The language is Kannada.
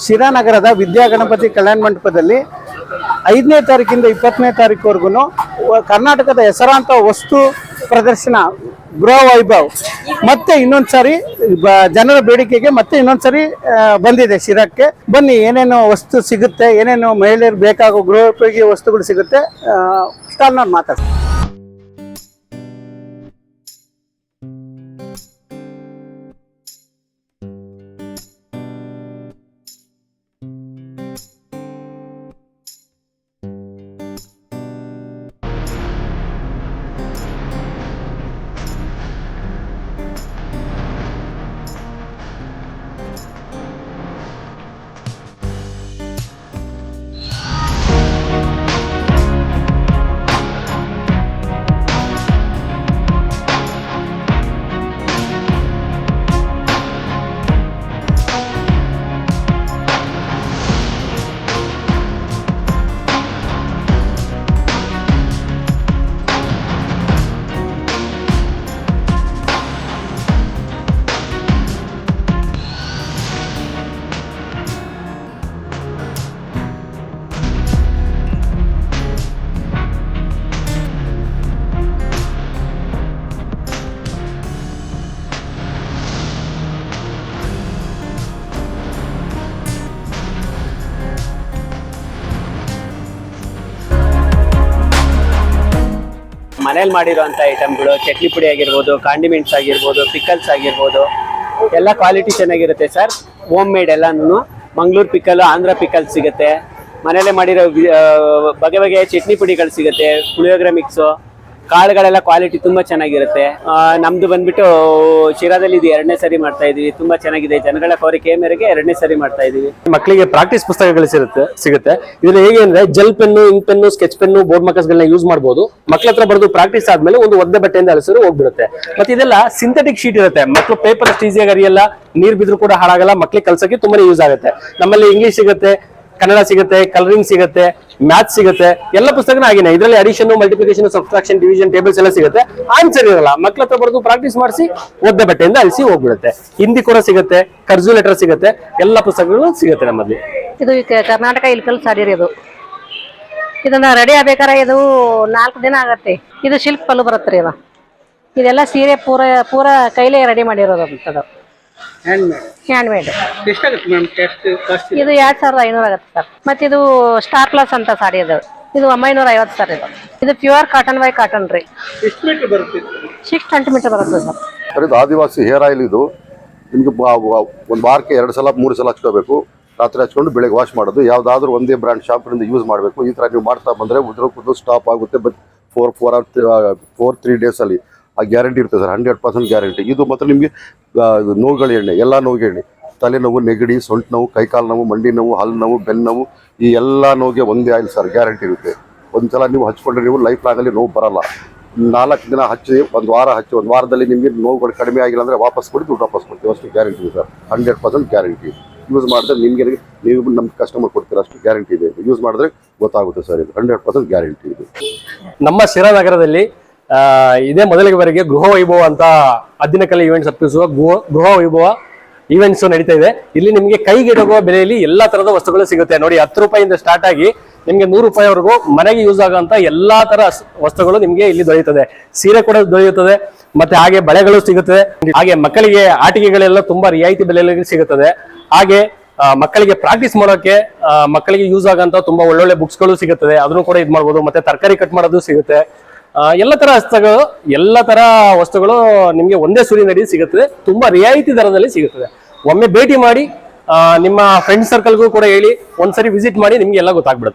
ಶಿರಾನಗರದ ವಿದ್ಯಾಗಣಪತಿ ಕಲ್ಯಾಣ ಮಂಟಪದಲ್ಲಿ ಐದನೇ ತಾರೀಕಿಂದ ಇಪ್ಪತ್ತನೇ ತಾರೀಕುವರೆಗೂ ಕರ್ನಾಟಕದ ಹೆಸರಾಂತ ವಸ್ತು ಪ್ರದರ್ಶನ ಗೃಹ ವೈಭವ್. ಮತ್ತೆ ಇನ್ನೊಂದು ಸಾರಿ ಜನರ ಬೇಡಿಕೆಗೆ ಮತ್ತೆ ಇನ್ನೊಂದು ಸಾರಿ ಬಂದಿದೆ ಶಿರಕ್ಕೆ. ಬನ್ನಿ, ಏನೇನು ವಸ್ತು ಸಿಗುತ್ತೆ, ಏನೇನು ಮಹಿಳೆಯರು ಬೇಕಾಗೋ ಗೃಹೋಪಯೋಗಿ ವಸ್ತುಗಳು ಸಿಗುತ್ತೆ ಸ್ಟಾಲ್ನವ್ರು ಮಾತಾಡ್ತಾರೆ. ಮನೇಲಿ ಮಾಡಿರೋಂಥ ಐಟಮ್ಗಳು ಚಟ್ನಿ ಪುಡಿ ಆಗಿರ್ಬೋದು ಕಾಂಡಿಮೆಂಟ್ಸ್ ಆಗಿರ್ಬೋದು ಪಿಕಲ್ಸ್ ಆಗಿರ್ಬೋದು, ಎಲ್ಲ ಕ್ವಾಲಿಟಿ ಚೆನ್ನಾಗಿರುತ್ತೆ ಸರ್ ಹೋಮ್ ಮೇಡ್ ಎಲ್ಲಾನು ಮಂಗಳೂರು ಪಿಕಲ್ ಆಂಧ್ರ ಪಿಕಲ್ ಸಿಗುತ್ತೆ. ಮನೇಲೆ ಮಾಡಿರೋ ಬಗೆ ಬಗೆಯ ಚಟ್ನಿ ಪುಡಿಗಳು ಸಿಗುತ್ತೆ. ಪುಳಿಯೋಗರೆ ಮಿಕ್ಸು ಕಾಳುಗಳೆಲ್ಲ ಕ್ವಾಲಿಟಿ ತುಂಬಾ ಚೆನ್ನಾಗಿರುತ್ತೆ. ನಮ್ದು ಬಂದ್ಬಿಟ್ಟು ಶಿರಾದಲ್ಲಿ ಇದು ಎರಡನೇ ಸರಿ ಮಾಡ್ತಾ ಇದೀವಿ. ತುಂಬಾ ಚೆನ್ನಾಗಿದೆ. ಜನಗಳ ಕೋರಿಕೆ ಮೇರೆಗೆ ಎರಡನೇ ಸರಿ ಮಾಡ್ತಾ ಇದೀವಿ. ಮಕ್ಕಳಿಗೆ ಪ್ರಾಕ್ಟೀಸ್ ಪುಸ್ತಕಗಳು ಸಿಗುತ್ತೆ ಸಿಗುತ್ತೆ. ಇದ್ರಲ್ಲಿ ಹೇಗೆ ಅಂದ್ರೆ gel pen ink pen sketch pen board ಮಕ್ಕಸ್ಗಳನ್ನ use ಮಾಡಬಹುದು ಮಕ್ಕಳ ಹತ್ರ ಬರೆದು ಪ್ರಾಕ್ಟೀಸ್ ಆದ್ಮೇಲೆ ಒಂದು ಒದ್ದೆ ಬಟ್ಟೆಯಿಂದ ಅಲಸರು ಹೋಗ್ಬಿಡುತ್ತೆ. ಮತ್ತೆ ಇದೆಲ್ಲ ಸಿಂಥೆಟಿಕ್ ಶೀಟ್ ಇರುತ್ತೆ. ಮಕ್ಕಳು ಪೇಪರ್ ಅಷ್ಟು ಈಸಿಯಾಗಿ ಅರಿಯಲ್ಲ, ನೀರ್ ಬಿದ್ರು ಕೂಡ ಹಾಳಾಗಲ್ಲ, ಮಕ್ಳಿಗೆ ಕಲ್ಸಕ್ಕೆ ತುಂಬಾನೇ ಯೂಸ್ ಆಗುತ್ತೆ. ನಮ್ಮಲ್ಲಿ ಇಂಗ್ಲಿಷ್ ಸಿಗುತ್ತೆ ಕನ್ನಡ ಸಿಗುತ್ತೆ ಕಲರಿಂಗ್ ಸಿಗುತ್ತೆ ಮ್ಯಾಥ್ ಸಿಗುತ್ತೆ, ಎಲ್ಲ ಪುಸ್ತಕನ ಆಗಿನ ಇದರಲ್ಲಿ addition multiplication subtraction division tables ಎಲ್ಲ ಸಿಗುತ್ತೆ. ಆನ್ಸರ್ ಇರಲ್ಲ. ಮಕ್ಳ ಹತ್ರ ಬರೆದು ಪ್ರಾಕ್ಟೀಸ್ ಮಾಡಿಸಿ, ಒದ್ದೆ ಬಟ್ಟೆಯಿಂದ ಅಳಿಸಿ ಹೋಗ್ಬಿಡುತ್ತೆ. ಹಿಂದಿ ಕೂಡ ಸಿಗುತ್ತೆ, ಕರ್ಜು ಲೆಟರ್ ಸಿಗುತ್ತೆ, ಎಲ್ಲ ಪುಸ್ತಕಗಳು ಸಿಗುತ್ತೆ ನಮ್ಮಲ್ಲಿ. ಇದು ಕರ್ನಾಟಕ ಇಲ್ಕಲ್ ಸಾರಿ ಇದು. ಇದನ್ನ ರೆಡಿ ಆಗ್ಬೇಕಾರೆ ಇದು ನಾಲ್ಕು ದಿನ ಆಗತ್ತೆ. ಇದು ಶಿಲ್ಪ ಪಲ್ಲು ಬರುತ್ತೆ ರೀ ಇದು ಇದೆಲ್ಲ ಸೀರೆ ಪೂರ ಪೂರ ಕೈಲೇ ರೆಡಿ ಮಾಡಿರೋದು ಅಂತದು ಹ್ಯಾಂಡ್ ಮೇಡ್ ಹ್ಯಾಂಡ್ ಮೇಡ್ ಎಷ್ಟಾಗುತ್ತೆ ಮ್ಯಾಮ್ ಟೆಸ್ಟ್ ಕಾಸ್ಟ್ ಇದು? ಎರಡ್ ಸಾವಿರದ ಐನೂರ ಆಗುತ್ತೆ ಸರ್ ಮತ್ತೆ ಇದು ಸ್ಟಾರ್ ಪ್ಲಸ್ ಅಂತ ಸಾಡಿ ಅದು. ಇದು ಒಂಬೈನೂರ ಐವತ್ತು ಸರ್ ಇದು. ಇದು ಪ್ಯೂರ್ ಕಾಟನ್ ಬೈ ಕಾಟನ್ ರೀ. ಎಷ್ಟು ಮೀಟರ್ ಬರುತ್ತೆ ಸಿಕ್ಸ್ ಸೆಂಟಿಮೀಟರ್ ಬರುತ್ತೆ ಸರ್ ಸರ್ ಇದು ಆದಿವಾಸಿ ಹೇರ್ ಆಯಿಲ್ ಇದು. ನಿಮಗೆ ಒಂದು ವಾರಕ್ಕೆ ಎರಡು ಸಲ ಮೂರು ಸಲ ಹಚ್ಕೋಬೇಕು. ರಾತ್ರಿ ಹಚ್ಕೊಂಡು ಬೆಳಗ್ಗೆ ವಾಶ್ ಮಾಡೋದು. ಯಾವುದಾದ್ರೂ ಒಂದೇ ಬ್ರ್ಯಾಂಡ್ ಇಂದ ಯೂಸ್ ಮಾಡಬೇಕು. ಈ ತರ ನೀವು ಮಾಡ್ತಾ ಬಂದ್ರೆ ಉದ್ರ ಸ್ಟಾಪ್ ಆಗುತ್ತೆ. But four four four three ಡೇಸಲ್ಲಿ ಆ ಗ್ಯಾರಂಟಿ ಇರುತ್ತೆ ಸರ್ ಹಂಡ್ರೆಡ್ ಪರ್ಸೆಂಟ್ ಗ್ಯಾರಂಟಿ. ಇದು ಮಾತ್ರ ನಿಮಗೆ ನೋವುಗಳ ಎಣ್ಣೆ ಎಲ್ಲ ನೋವಿಗೆ ಎಣ್ಣೆ. ತಲೆನೋವು ನೆಗಡಿ ಸೊಂಟ ನೋವು ಕೈಕಾಲು ನೋವು ಮಂಡಿ ನೋವು ಹಲ್ಲು ನೋವು ಬೆನ್ನು ನೋವು ಈ ಎಲ್ಲ ನೋವಿಗೆ ಒಂದೇ ಆಯಿಲ್ ಸರ್ ಗ್ಯಾರಂಟಿ ಇರುತ್ತೆ. ಒಂದ್ಸಲ ನೀವು ಹಚ್ಕೊಂಡ್ರೆ ನೀವು ಲೈಫ್ ಲಾಂಗಲ್ಲಿ ನೋವು ಬರಲ್ಲ. ನಾಲ್ಕು ದಿನ ಹಚ್ಚಿ ಒಂದು ವಾರ ಹಚ್ಚಿ ಒಂದು ವಾರದಲ್ಲಿ ನಿಮಗೆ ನೋವುಗಳು ಕಡಿಮೆ ಆಗಿಲ್ಲ ಅಂದರೆ ವಾಪಸ್ ಕೊಡಿ ದುಡ್ಡು ವಾಪಸ್ ಕೊಡ್ತೀವಿ ಅಷ್ಟು guarantee sir hundred percent guarantee. Use ಮಾಡಿದ್ರೆ ನಿಮಗೆ ನೀವು ನಮ್ಮ ಕಸ್ಟಮರ್ ಕೊಡ್ತೀರ ಅಷ್ಟು ಗ್ಯಾರಂಟಿ ಇದೆ. ಯೂಸ್ ಮಾಡಿದ್ರೆ ಗೊತ್ತಾಗುತ್ತೆ ಸರ್ ಇದು ಹಂಡ್ರೆಡ್ ಪರ್ಸೆಂಟ್ ಗ್ಯಾರಂಟಿ ಇದು. ನಮ್ಮ ಶಿರಾನಗರದಲ್ಲಿ ಆ, ಇದೇ ಮೊದಲಿಗೆ ಬಾರಿಗೆ ಗೃಹ ವೈಭವ ಅಂತ ಹದ್ದಿನಕಲೆ ಈವೆಂಟ್ಸ್ ಅರ್ಪಿಸುವ ಗೃಹ ಗೃಹ ವೈಭವ ಈವೆಂಟ್ಸ್ ನಡೀತಾ ಇದೆ. ಇಲ್ಲಿ ನಿಮಗೆ ಕೈಗೆಟುಕುವ ಬೆಲೆಯಲ್ಲಿ ಎಲ್ಲಾ ತರದ ವಸ್ತುಗಳು ಸಿಗುತ್ತೆ. ನೋಡಿ, ಹತ್ತು ರೂಪಾಯಿಂದ ಸ್ಟಾರ್ಟ್ ಆಗಿ ನಿಮ್ಗೆ ನೂರು ರೂಪಾಯಿವರೆಗೂ ಮನೆಗೆ ಯೂಸ್ ಆಗುವಂತ ಎಲ್ಲಾ ತರ ವಸ್ತುಗಳು ನಿಮಗೆ ಇಲ್ಲಿ ದೊರೆಯುತ್ತದೆ. ಸೀರೆ ಕೂಡ ದೊರೆಯುತ್ತದೆ. ಮತ್ತೆ ಹಾಗೆ ಬಳೆಗಳು ಸಿಗುತ್ತದೆ. ಹಾಗೆ ಮಕ್ಕಳಿಗೆ ಆಟಿಕೆಗಳೆಲ್ಲ ತುಂಬಾ ರಿಯಾಯಿತಿ ಬೆಲೆಯಲ್ಲಿ ಸಿಗುತ್ತದೆ. ಹಾಗೆ ಮಕ್ಕಳಿಗೆ ಪ್ರಾಕ್ಟೀಸ್ ಮಾಡೋಕೆ ಮಕ್ಕಳಿಗೆ ಯೂಸ್ ಆಗಂತ ತುಂಬಾ ಒಳ್ಳೊಳ್ಳೆ ಬುಕ್ಸ್ಗಳು ಸಿಗುತ್ತದೆ. ಅದನ್ನು ಕೂಡ ಇದು ಮಾಡ್ಬೋದು. ಮತ್ತೆ ತರಕಾರಿ ಕಟ್ ಮಾಡೋದು ಸಿಗುತ್ತೆ. ಎಲ್ಲ ತರ ಹಸ್ತಗಳು, ಎಲ್ಲ ತರ ವಸ್ತುಗಳು ನಿಮಗೆ ಒಂದೇ ಸೂರಿನಡಿ ಸಿಗುತ್ತದೆ. ತುಂಬಾ ರಿಯಾಯಿತಿ ದರದಲ್ಲಿ ಸಿಗುತ್ತದೆ. ಒಮ್ಮೆ ಭೇಟಿ ಮಾಡಿ ನಿಮ್ಮ ಫ್ರೆಂಡ್ ಸರ್ಕಲ್ಗೂ ಕೂಡ ಹೇಳಿ, ಒಂದ್ಸರಿ ವಿಸಿಟ್ ಮಾಡಿ ನಿಮ್ಗೆ ಎಲ್ಲ ಗೊತ್ತಾಗ್ಬಿಡುತ್ತೆ.